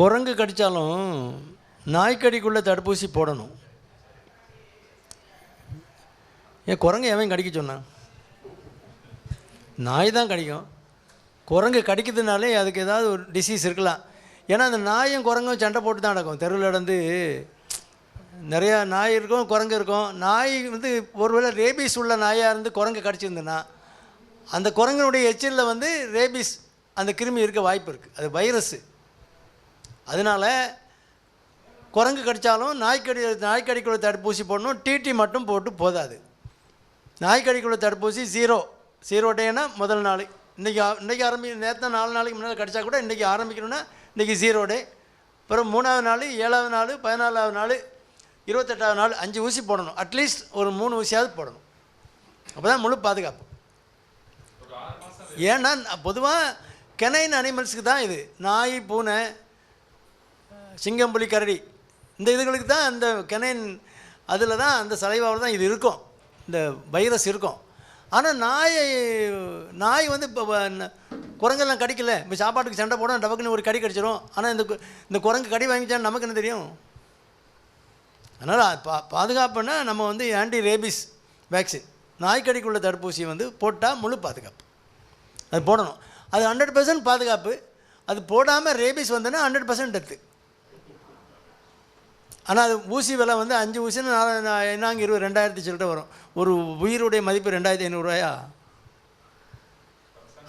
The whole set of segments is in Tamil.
குரங்கு கடித்தாலும் நாய்க்கடிக்குள்ளே தடுப்பூசி போடணும். ஏன் குரங்கு எவன் கடிக்க சொன்னான் நாய் தான் கடிக்கும். குரங்கு கடிக்கிறதுனாலே அதுக்கு ஏதாவது ஒரு டிசீஸ் இருக்கலாம். ஏன்னா அந்த நாயும் குரங்கும் சண்டை போட்டு தான் நடக்கும். தெருவில் நடந்து நிறையா நாய் இருக்கும் குரங்கு இருக்கும். நாய் வந்து ஒருவேளை ரேபீஸ் உள்ள நாயாக இருந்து குரங்கு கடிச்சிருந்துன்னா அந்த குரங்கினுடைய எச்சிலில் வந்து ரேபீஸ் அந்த கிருமி இருக்க வாய்ப்பு இருக்குது அது வைரஸ்ஸு அதனால் குரங்கு கடித்தாலும் நாய்க்கடி நாய்க்கடிக்குள்ள தடுப்பூசி போடணும் டிடி மட்டும் போட்டு போதாது. நாய்க்கடிக்குள்ள தடுப்பூசி ஜீரோ ஜீரோ டேனா முதல் நாள். இன்றைக்கி இன்றைக்கி ஆரம்பி நேற்று நாலு நாளைக்கு முன்னால் கடிச்சா கூட இன்றைக்கி ஆரம்பிக்கணும்னா இன்றைக்கி ஜீரோ டே அப்புறம் மூணாவது நாள் ஏழாவது நாள் பதினாலாவது நாள் இருபத்தெட்டாவது நாள் அஞ்சு ஊசி போடணும். அட்லீஸ்ட் ஒரு மூணு ஊசியாவது போடணும். அப்போ தான் முழு பாதுகாப்பு. ஏன்னா பொதுவாக கெனைன் அனிமல்ஸுக்கு தான் இது. நாய் பூனை சிங்கம் புலி கரடி. இந்த இதுகளுக்கு தான் அந்த கெனைன் அதில் தான் அந்த சலைவாவில் தான் இது இருக்கும். இந்த வைரஸ் இருக்கும். ஆனால் நாய் நாய் வந்து இப்போ குரங்கெல்லாம் கடிக்கல. இப்போ சாப்பாட்டுக்கு சண்டை போட டபக்குன்னு ஒரு கடி கடிச்சிடும் ஆனால் இந்த இந்த குரங்கு கடி வாங்கிச்சான்னு நமக்கு என்ன தெரியும்? அதனால் பா பாதுகாப்புன்னா நம்ம வந்து ஆன்டி ரேபிஸ் வேக்சின் நாய்க்கடிக்குள்ள தடுப்பூசி வந்து போட்டால் முழு பாதுகாப்பு. அது போடணும். அது ஹண்ட்ரட் பர்சன்ட் பாதுகாப்பு. அது போடாமல் ரேபிஸ் வந்தோன்னா ஹண்ட்ரட் பர்சன்ட் டெத்து ஆனால் அது ஊசி விலை வந்து அஞ்சு ஊசின்னு நான் நான் என்னங்க இருபது ரெண்டாயிரத்தி சொல்லிட்டு வரும். ஒரு உயிருடைய மதிப்பு ரெண்டாயிரத்தி ஐநூறுரூவாயா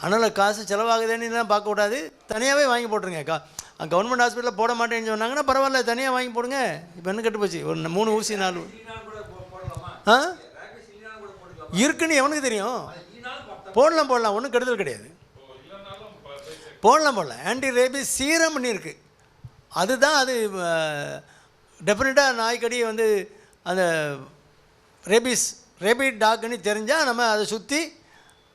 அதனால் காசு செலவாகுதுன்னு பார்க்கக்கூடாது தனியாகவே வாங்கி போட்டுருங்க. கா கவர்மெண்ட் ஹாஸ்பிட்டலில் போட மாட்டேன்னு சொன்னாங்கன்னா பரவாயில்ல தனியாக வாங்கி போடுங்க. இப்போ என்ன கெட்டு போச்சு? ஒரு மூணு ஊசி நாலு ஆ? இருக்குன்னு எவனுக்கு தெரியும்? போடலாம் போடலாம். ஒன்றும் கெடுதல் கிடையாது. போடலாம் போடலாம். ஆன்டி ரேபிஸ் சீரம்னு இருக்குது அதுதான் அது டெஃபினட்டாக நாய்க்கடி வந்து அந்த ரேபிஸ் ரேபிட் டாக்னு தெரிஞ்சால் நம்ம அதை சுற்றி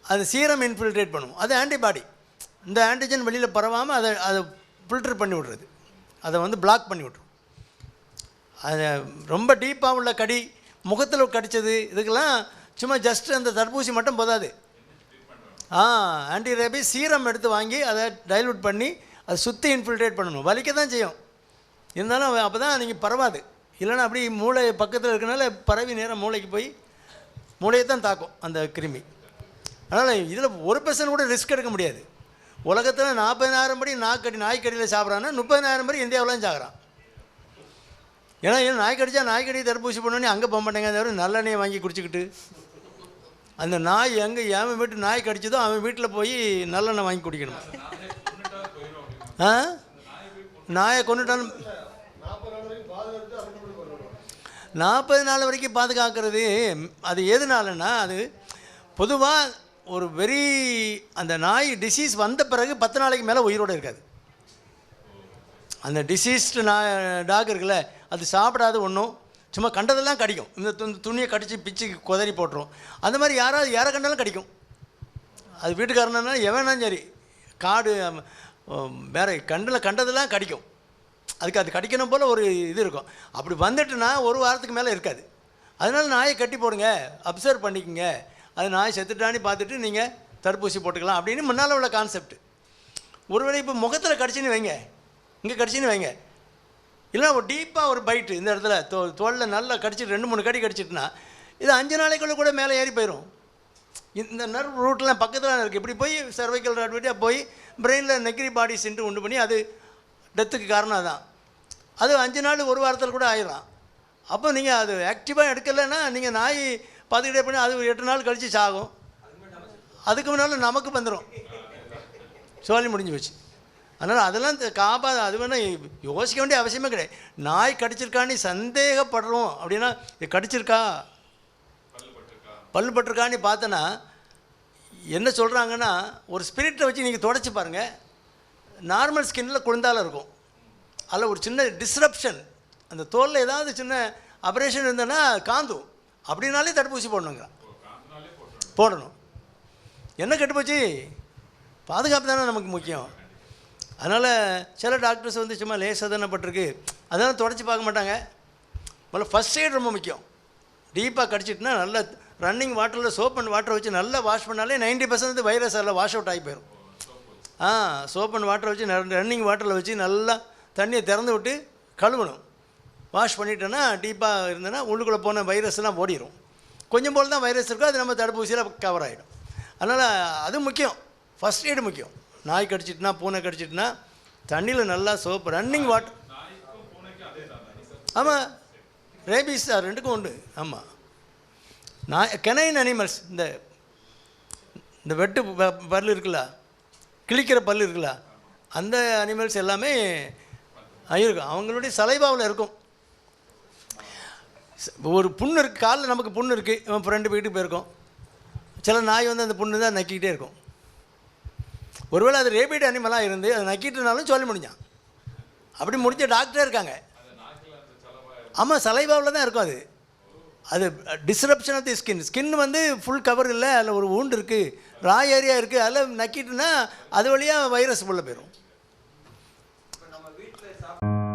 அது சீரம் இன்ஃபில்ட்ரேட் பண்ணுவோம். அது ஆன்டிபாடி இந்த ஆன்டிஜன் வெளியில் பரவாமல் அதை அதை ஃபில்டர் பண்ணி விட்றது. அதை வந்து பிளாக் பண்ணி விட்ரும் அது ரொம்ப டீப்பாக உள்ள கடி முகத்தில் கடித்தது இதுக்கெல்லாம் சும்மா ஜஸ்ட் அந்த தடுப்பூசி மட்டும் போதாது. ஆ ஆன்டி ரேபிஸ் சீரம் எடுத்து வாங்கி அதை டைல்யூட் பண்ணி அதை சுற்றி இன்ஃபில்ட்ரேட் பண்ணணும். வலிக்க தான் செய்யும். இருந்தாலும் அப்போ தான் நீங்கள் பரவாது. இல்லைன்னா அப்படி மூளை பக்கத்தில் இருக்கனால பரவி நேரம் மூளைக்கு போய் மூளையை தான் தாக்கும் அந்த கிருமி. அதனால் இதில் ஒரு பர்சன்ட் கூட ரிஸ்க் எடுக்க முடியாது. உலகத்தில் நாற்பதினாயிரம் படி நாய்க்கடி நாய்க்கடியில் சாப்பிட்றான்னா முப்பதினாயிரம் படி இந்தியாவிலாம் சாகுறான். ஏன்னா ஏன் நாய் நாய்க்கடி தடுப்பூசி பண்ணோன்னே அங்கே போக மாட்டேங்க தவிர நல்லெண்ணெயை வாங்கி குடிச்சிக்கிட்டு. அந்த நாய் எங்கே எவன் வீட்டு நாய் கடிச்சதோ அவன் வீட்டில் போய் நல்லெண்ணெய் வாங்கி குடிக்கணும். ஆ? நாயை கொண்டுட்டாலும் நாற்பது நாள் வரைக்கும் பாதுகாக்கிறது அது எதுனாலன்னா அது பொதுவாக ஒரு வெரி அந்த நாய் டிசீஸ் வந்த பிறகு பத்து நாளைக்கு மேலே உயிரோடு இருக்காது. அந்த டிசீஸ்டு நாய் டாக் இருக்குல்ல அது சாப்பிடாத ஒன்றும் சும்மா கண்டதெல்லாம் கடிக்கும். இந்த துணியை கடித்து பிச்சு குதறி போட்டுரும். அந்த மாதிரி யாராவது யாரை கண்டாலும் கடிக்கும். அது வீட்டுக்காரனா எவனாலும் சரி காடு அம், வேற கண்டில் கண்டதெல்லாம் கடிக்கும். அதுக்கு அது கடிக்கணும் போல் ஒரு இது இருக்கும். அப்படி வந்துட்டுனா ஒரு வாரத்துக்கு மேலே இருக்காது. அதனால் நாயை கட்டி போடுங்க அப்சர்வ் பண்ணிக்கோங்க. அது நாய் செத்துட்டான்னு பார்த்துட்டு நீங்கள் தடுப்பூசி போட்டுக்கலாம் அப்படின்னு முன்னால் உள்ள கான்செப்ட் ஒருவேளை இப்போ முகத்தில் கடிச்சின்னு வைங்க. இங்கே கடிச்சின்னு வைங்க. இல்லைன்னா ஒரு டீப்பாக ஒரு பைட்டு இந்த இடத்துல தோ தோலில் நல்லா கடிச்சிட்டு ரெண்டு மூணு கடி கடிச்சிட்டுனா இது அஞ்சு நாளைக்குள்ளே கூட மேலே ஏறி போயிடும் இந்த நர்வ் ரூட்லாம் பக்கத்தில் இருக்குது இப்படி போய் சர்வைக்கல் ராட்விட்டியாக போய் பிரெயினில் நெக்ரி பாடி சென்று உண்டு பண்ணி அது டெத்துக்கு காரணம் அதான். அது அஞ்சு நாள் ஒரு வாரத்தில் கூட ஆயிடும் அப்போ நீங்கள் அது ஆக்டிவாக எடுக்கலைன்னா நீங்கள் நாய் பார்த்துக்கிட்டே பண்ணி அது ஒரு எட்டு நாள் கழித்து சாகும். அதுக்கு முன்னால் நமக்கு வந்துடும் சோழி முடிஞ்சு போச்சு. அதனால் அதெல்லாம் காப்பா அது வேணால் யோசிக்க வேண்டிய அவசியமே கிடையாது. நாய் கடிச்சிருக்கான்னு சந்தேகப்படுறோம் அப்படின்னா இது கடிச்சிருக்கா? பல்லு பட்டிருக்கான்னு என்ன சொல்கிறாங்கன்னா ஒரு ஸ்பிரிட்டை வச்சு நீங்கள் தொடச்சி பாருங்கள் நார்மல் ஸ்கின்னில் குழந்தால இருக்கும். அதில் ஒரு சின்ன டிஸ்ரப்ஷன் அந்த தோலில் ஏதாவது சின்ன ஆப்ரேஷன் இருந்ததுன்னா காந்தும். அப்படின்னாலே தடுப்பூசி போடணுங்கிறான் போடணும். என்ன கெட்டுப்போச்சு? பாதுகாப்பு தானே நமக்கு முக்கியம். அதனால் சில டாக்டர்ஸ் வந்து சும்மா லேசாக தானே பட்டிருக்கு. அதெல்லாம் தொடச்சி பார்க்க மாட்டாங்க. முதல்ல ஃபஸ்ட் எய்ட் ரொம்ப முக்கியம். டீப்பாக கடிச்சிட்டுனா நல்லா ரன்னிங் வாட்டரில் சோப் அண்ட் வாட்டரை வச்சு நல்லா வாஷ் பண்ணாலே நைன்டி பர்சன்ட் வைரஸ் எல்லாம் வாஷ் அவுட் ஆகி போயிடும் ஆ சோப் அண்ட் வாட்டரை வச்சு ரன்னிங் வாட்டரில் வச்சு நல்லா தண்ணியை திறந்து விட்டு கழுவணும். வாஷ் பண்ணிட்டோன்னா டீப்பாக இருந்ததுன்னா உள்ளுக்குள்ளே போன வைரஸ்லாம் ஓடிடும் கொஞ்சம் போல் தான் வைரஸ் இருக்கோ அது நம்ம தடுப்பூசியில் கவர் ஆகிடும் அதனால் அது முக்கியம். ஃபஸ்ட் எய்டு முக்கியம். நாய் கடிச்சிட்டுனா பூனை கடிச்சிட்டுனா தண்ணியில் நல்லா சோப்பு ரன்னிங் வாட்டர் ஆமாம் ரேபிஸ் சார் ரெண்டுக்கும் உண்டு. ஆமாம் நான் கெனைன் அனிமல்ஸ் இந்த இந்த வெட்டு ப- இருக்குல்ல கிழிக்கிற பல் இருக்குல்ல அந்த அனிமல்ஸ் எல்லாமே இருக்கும். அவங்களுடைய சலைபாவில் இருக்கும். ஒரு புண்ணு இருக்குது காலில் நமக்கு புண்ணு இருக்குது இவன் ஃப்ரெண்டு வீட்டுக்கு போயிருக்கோம். சில நாய் வந்து அந்த புண்ணு தான் நக்கிக்கிட்டே இருக்கும். ஒருவேளை அது ரேபிட் அனிமலாக இருந்து அதை நக்கிட்டுனாலும் சொல்லி முடிஞ்சான். அப்படி முடிஞ்ச டாக்டரே இருக்காங்க. ஆமாம் சலைபாவில் தான் இருக்கும் அது. அது disruption of the skin skin வந்து ஃபுல் கவர் இல்லை அதில் ஒரு ஊண்டு இருக்குது ராய் ஏரியா இருக்குது அதில் நக்கிட்டுனா அது வழியாக வைரஸ் உள்ளே போயிடும் 감사합니다.